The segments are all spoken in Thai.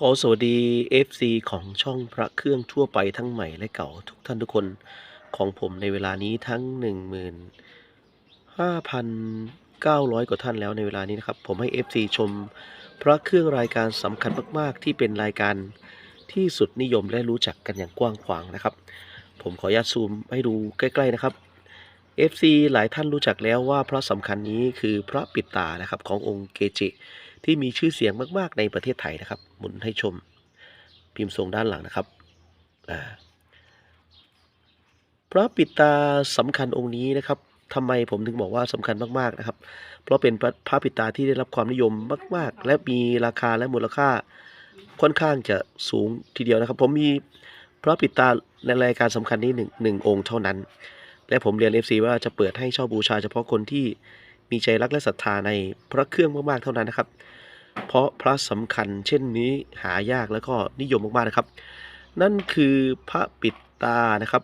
ขอสวัสดี FC ของช่องพระเครื่องทั่วไปทั้งใหม่และเก่าทุกท่านทุกคนของผมในเวลานี้ทั้ง 15,900 กว่าท่านแล้วในเวลานี้นะครับ ผมให้ FC ชมพระเครื่องรายการสำคัญมาก ๆ ที่เป็นรายการที่สุดนิยมและรู้จักกันอย่างกว้างขวางนะครับ ผมขออนุญาตซูมให้ดูใกล้ ๆ นะครับ FC หลายท่านรู้จักแล้วว่าพระสำคัญนี้คือพระปิดตานะครับขององค์เกจิ ที่มีชื่อเสียงมาก ๆ ในประเทศไทยนะครับ หมุนให้ชม พิมพ์ทรงด้านหลังนะครับพระปิดตาสำคัญองค์นี้นะครับทำไมผมถึงบอกว่าสำคัญมากๆนะครับ เพราะเป็นพระพระปิดตาที่ได้รับความนิยมมาก ๆ และมีราคาและมูลค่าค่อนข้างจะสูงทีเดียวนะครับ ผมมีพระปิดตาในรายการสำคัญนี้หนึ่งหนึ่งองค์เท่านั้น และผมเรียน FC ว่าจะเปิดให้เช่าบูชาเฉพาะคนที่ มีใจรักและศรัทธาในพระเครื่องมากๆเท่านั้นนะครับ เพราะพระสำคัญเช่นนี้หายากแล้วก็นิยมมากๆนะครับ นั่นคือพระปิดตานะครับ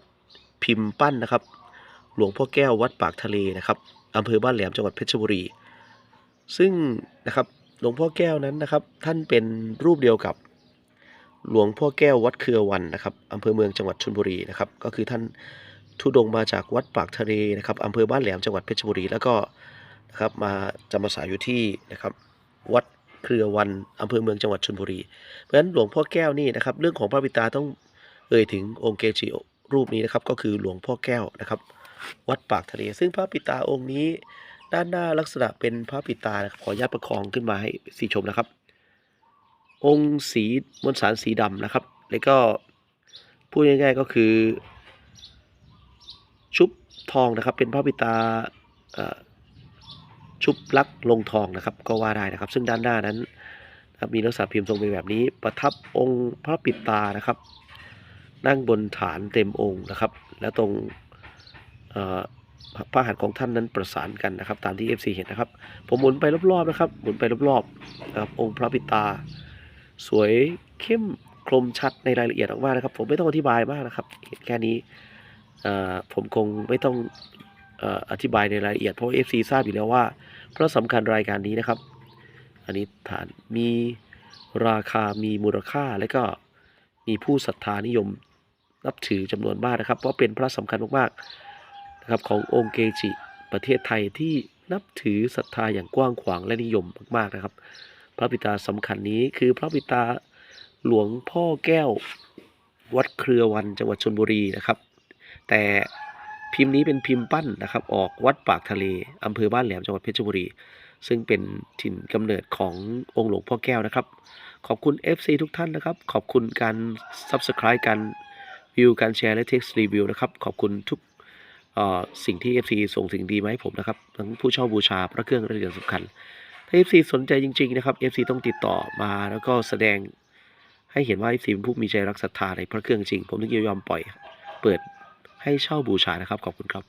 พิมพ์ปั้นนะครับ หลวงพ่อแก้ววัดปากทะเลนะครับอำเภอบ้านแหลมจังหวัดเพชรบุรี ซึ่งนะครับหลวงพ่อแก้วนั้นนะครับ ท่านเป็นรูปเดียวกับหลวงพ่อแก้ววัดเครือวันนะครับอำเภอเมืองจังหวัดชลบุรีนะครับ ก็คือท่านทุดงมาจากวัดปากทะเลนะครับอำเภอบ้านแหลมจังหวัดเพชรบุรี แล้วก็ นะครับมาจำพรรษาอยู่ที่นะครับวัดเครือวันอำเภอเมืองจังหวัดชลบุรี เพราะฉะนั้นหลวงพ่อแก้วนี่นะครับเรื่องของพระปิดตาต้องเอ่ยถึงองค์เกจิรูปนี้นะครับก็คือหลวงพ่อแก้วนะครับ วัดปากทะเล ซึ่งพระปิตาองค์นี้ ด้านหน้าลักษณะเป็นพระปิตาขอญาตประคองขึ้นมาให้สีชมนะครับ องค์สีมวลสารสีดำนะครับ แล้วก็พูดง่ายๆก็คือ ชุบทองนะครับเป็นพระปิตา ชุบลักลงทองนะครับ ก็ว่าได้นะครับ ซึ่งด้านหน้านั้นนะครับมีลักษณะพิมพ์ทรงเป็นแบบนี้ ประทับองค์พระปิดตานะครับ นั่งบนฐานเต็มองค์นะครับ แล้วตรงพระหัตถ์ของท่านนั้นประสานกันนะครับ ตามที่ FC เห็นนะครับ ผมหมุนไปรอบๆนะครับ หมุนไปรอบๆนะครับองค์พระปิดตา สวยเข้มคมชัดในรายละเอียดออกมานะครับ ผมไม่ต้องอธิบายมากนะครับเห็นแค่นี้ผมคงไม่ต้อง อธิบายในรายละเอียดเพราะว่า FC ทราบอยู่แล้วว่า เพราะสำคัญรายการนี้นะครับ อันนี้ฐานมีราคามีมูลค่าและก็มีผู้ศรัทธานิยมนับถือจำนวนมากนะครับ เพราะเป็นพระสำคัญมากๆนะครับขององค์เกจิประเทศไทยที่นับถือศรัทธาอย่างกว้างขวางและนิยมมากๆนะครับ พระปิตาสำคัญนี้คือพระปิตาหลวงพ่อแก้ววัดเครือวันจังหวัดชลบุรีนะครับ แต่ พิมพ์นี้เป็นพิมพ์ปั้นนะครับ ออกวัดปากทะเลอำเภอบ้านแหลมจังหวัดเพชรบุรี ซึ่งเป็นถิ่นกำเนิดขององค์หลวงพ่อแก้วนะครับ ขอบคุณ FC ทุกท่านนะครับ ขอบคุณการ Subscribe การวิวการแชร์และเท็กซ์รีวิวนะครับ ขอบคุณทุกสิ่งที่ FC ส่งสิ่งดีมาให้ผมนะครับทั้งผู้เช่าบูชาพระเครื่องและเหรียญสำคัญ ถ้า FC สนใจจริง ๆ นะครับ FC ต้องติดต่อมาแล้วก็แสดงให้เห็นว่า FC เป็นผู้มีใจรักศรัทธาในพระเครื่องจริง ผมถึงยอมปล่อย เปิด ให้เช่าบูชานะครับ ขอบคุณครับ